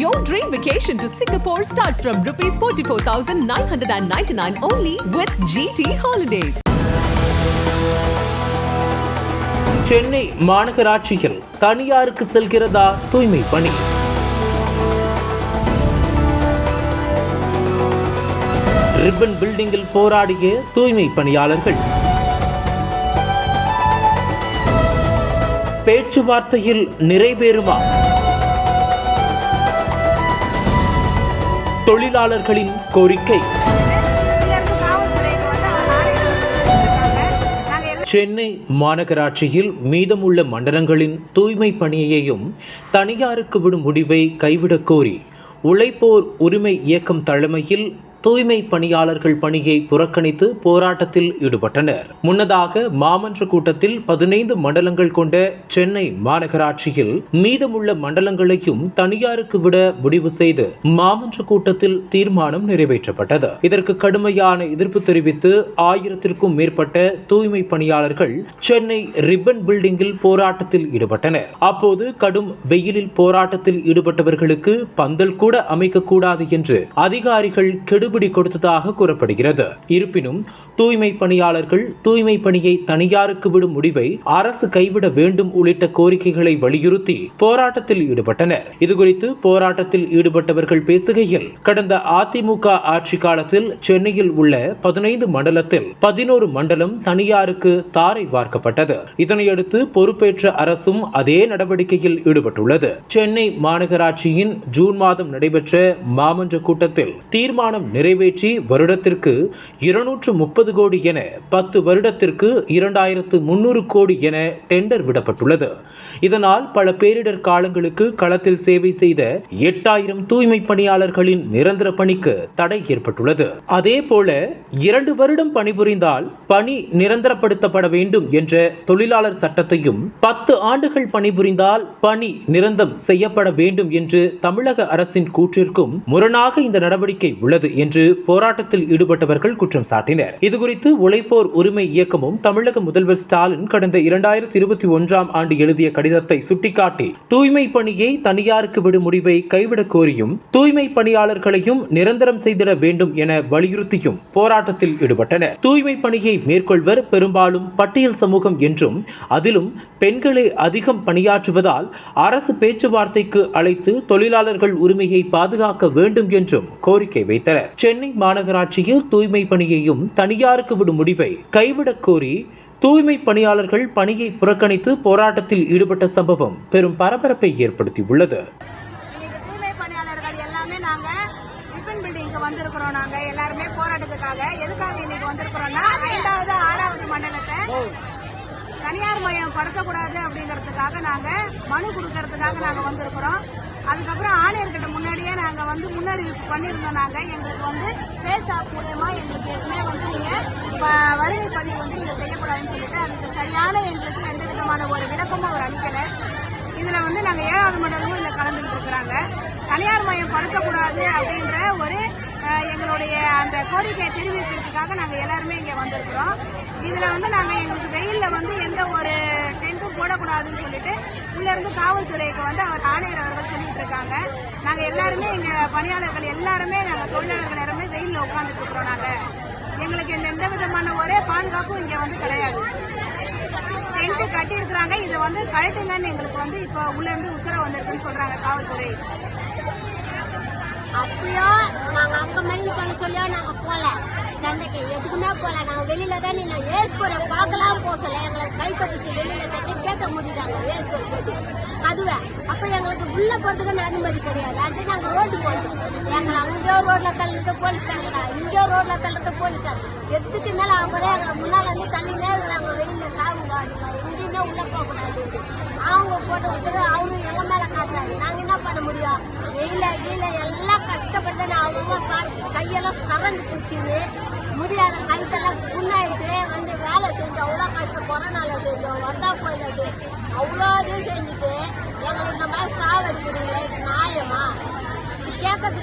Your dream vacation to Singapore starts from rupees 44,999 only with GT Holidays. Chennai மாநகராட்சியில் தனியாருக்கு செல்கிறதா தூய்மை பணி? ரிப்பன் பில்டிங்கில் போராடிய தூய்மை பணியாளர்கள். பேச்சுவார்த்தையில் நிறைவேறுமா தொழிலாளர்களின் கோரிக்கை. சென்னை மாநகராட்சியில் மீதமுள்ள மண்டலங்களின் தூய்மை பணியையும் தனியாருக்கு விடும் முடிவை கைவிடக் கோரி உழைப்போர் உரிமை இயக்கம் தலைமையில் தூய்மை பணியாளர்கள் பணியை புறக்கணித்து போராட்டத்தில் ஈடுபட்டனர். முன்னதாக மாமன்ற கூட்டத்தில் பதினைந்து மண்டலங்கள் கொண்ட சென்னை மாநகராட்சியில் மீதமுள்ள மண்டலங்களையும் தனியாருக்கு விட முடிவு செய்து மாமன்ற கூட்டத்தில் தீர்மானம் நிறைவேற்றப்பட்டது. இதற்கு கடுமையான எதிர்ப்பு தெரிவித்து ஆயிரத்திற்கும் மேற்பட்ட தூய்மை பணியாளர்கள் சென்னை ரிப்பன் பில்டிங்கில் போராட்டத்தில் ஈடுபட்டனர். அப்போது கடும் வெயிலில் போராட்டத்தில் ஈடுபட்டவர்களுக்கு பந்தல் கூட அமைக்கக்கூடாது என்று அதிகாரிகள் கெடு தள்ளுபடி கொடுத்ததாக கூறப்படுகிறது. இருப்பினும் தூய்மை பணியாளர்கள் தூய்மை பணியை தனியாருக்கு விடும் முடிவை அரசு கைவிட வேண்டும் உள்ளிட்ட கோரிக்கைகளை வலியுறுத்தி போராட்டத்தில் ஈடுபட்டனர். இதுகுறித்து போராட்டத்தில் ஈடுபட்டவர்கள் பேசுகையில் கடந்த அதிமுக ஆட்சி காலத்தில் சென்னையில் உள்ள பதினைந்து மண்டலத்தில் பதினோரு மண்டலம் தனியாருக்கு தாரை வார்க்கப்பட்டது. இதனையடுத்து பொறுப்பேற்ற அரசும் அதே நடவடிக்கையில் ஈடுபட்டுள்ளது. சென்னை மாநகராட்சியின் ஜூன் மாதம் நடைபெற்ற மாமன்ற கூட்டத்தில் தீர்மானம் நிறைவேற்றி வருடத்திற்கு இருநூற்று முப்பது கோடி என பத்து வருடத்திற்கு இரண்டாயிரத்து முன்னூறு கோடி என டெண்டர் விடப்பட்டுள்ளது. இதனால் பல பேரிடர் காலங்களுக்கு களத்தில் சேவை செய்த எட்டாயிரம் தூய்மை பணியாளர்களின் நிரந்தர பணிக்கு தடை ஏற்பட்டுள்ளது. அதே போல இரண்டு வருடம் பணிபுரிந்தால் பணி நிரந்தரப்படுத்தப்பட வேண்டும் என்ற தொழிலாளர் சட்டத்தையும் பத்து ஆண்டுகள் பணிபுரிந்தால் பணி நிரந்தரம் செய்யப்பட வேண்டும் என்று தமிழக அரசின் கூற்றிற்கும் முரணாக இந்த நடவடிக்கை உள்ளது என்று போராட்டத்தில் ஈடுபட்டவர்கள் குற்றம் சாட்டினர். இதுகுறித்து உழைப்போர் உரிமை இயக்கமும் தமிழக முதல்வர் ஸ்டாலின் கடந்த இரண்டாயிரத்தி இருபத்தி ஒன்றாம் ஆண்டு எழுதிய கடிதத்தை சுட்டிக்காட்டி தூய்மை பணியை தனியாருக்கு விடும் முடிவை கைவிடக் கோரியும் தூய்மை பணியாளர்களையும் நிரந்தரம் செய்திட வேண்டும் என வலியுறுத்தியும் போராட்டத்தில் ஈடுபட்டனர். தூய்மை பணியை மேற்கொள்வர் பெரும்பாலும் பட்டியல் சமூகம் என்றும் அதிலும் பெண்களே அதிகம் பணியாற்றுவதால் அரசு பேச்சுவார்த்தைக்கு அழைத்து தொழிலாளர்கள் உரிமையை பாதுகாக்க வேண்டும் என்றும் கோரிக்கை வைத்தனர். சென்னை மாநகராட்சியில் தூய்மை பணியையும் தனியாருக்கு விடும் முடிவை கைவிடக் கோரி தூய்மை பணியாளர்கள் பணியை புறக்கணித்து போராட்டத்தில் ஈடுபட்ட சம்பவம் பெரும் பரபரப்பை ஏற்படுத்தியுள்ளது. தூய்மை பணியாளர்கள் எல்லாமே நாங்க வந்திருக்கிறோம் நாங்க. எல்லாருமே போராட்டத்துக்காக. எதுக்காக இன்னைக்கு வந்திருக்கிறோம்னா ஐந்தாவது ஆறாவது மண்டலத்தை தனியார் மயம் படுத்தக்கூடாது அப்படிங்கிறதுக்காக நாங்க மனு கொடுக்கறதுக்காக நாங்க வந்திருக்கிறோம். அதுக்கப்புறம் ஆணையர்கிட்ட முன்னாடியே நாங்க வந்து முன்னறிவிப்பு பண்ணியிருந்தோம் நாங்க. எங்களுக்கு வந்து ஃபேஸ் ஆப் மூலயமா எங்களுக்கு எதுவுமே வந்து நீங்க வ- வருகை பதிவு வந்து நீங்க செய்யக்கூடாதுன்னு சொல்லிட்டு அதுக்கு சரியான எங்களுக்கு எந்த விதமான ஒரு விளக்கமும் அவர் அளிக்கல. இதுல வந்து நாங்க ஏழாவது மண்டலமும் இதுல கலந்துட்டு இருக்கிறாங்க. தனியார் மயம் படுத்தக்கூடாது அப்படின்ற ஒரு எங்களுடைய அந்த கோரிக்கையை தெரிவிக்கிறதுக்காக நாங்க எல்லாருமே இங்க வந்திருக்கிறோம். இதுல வந்து நாங்க எங்களுக்கு வெயில்ல வந்து எந்த ஒரு டென்ட்டும் போடக்கூடாதுன்னு சொல்லிட்டு உள்ள இருந்து காவல்துறைக்கு வந்து அவர் ஆணையர் அவர்கள் சொல்லிட்டு இருக்காங்க. நாங்க எல்லாருமே எங்க பணியாளர்கள் எல்லாருமே நாங்க தொழிலாளர்கள் எல்லாருமே வெயில்ல உட்கார்ந்துட்டு இருக்கிறோம் நாங்க. எங்களுக்கு இந்த எந்த விதமான ஒரே பாதுகாப்பும் இங்க வந்து கிடையாது. டென்ட் கட்டி இருக்கிறாங்க இதை வந்து கழட்டுங்கன்னு எங்களுக்கு வந்து இப்போ உள்ள இருந்து உத்தரவு வந்திருக்குன்னு சொல்றாங்க காவல்துறை. அப்பயோ நாங்க அங்க மாதிரி பண்ண சொல்லியோ? நாங்க போல. சண்டைக்கு எதுக்குமே போல. நாங்க வெளியில தான் நான் ஏஸ்கோரை பார்க்கலாம் போக சொல்ல எங்களுக்கு கை தப்பிச்சு வெளியில மூடிட்டாங்க வேஸ்ட் போட்டு அதுவே கதுவை. அப்ப எங்களுக்கு உள்ள போறதுக்கு அனுமதி கிடையாது. அது நாங்க ரோட்டு போட்டோம் எங்களை அங்கேயோ ரோட்ல தள்ளிட்டு போலீஸ்காரங்க தள்ளுறா இங்கேயோ ரோட்ல தள்ளுறது போலீஸ்கார் எதுக்கு இருந்தாலும் அவங்க தான் எங்களை முன்னால வந்து தள்ளினே இருக்கிறாங்க. வெயில சாவுங்க எங்கேயுமே உள்ள போக கூடாது. அவங்க போட்டு விட்டுட்டு அவங்க எங்க மேல காட்டுறாங்க நாங்க என்ன பண்ண முடியும்? வெயில கீழ எல்லாம் கஷ்டப்பட்டு அவங்க கையெல்லாம் கரண்ட் பிடிச்சிது முடியாத கைக்கெல்லாம் புண்ணாயிட்டு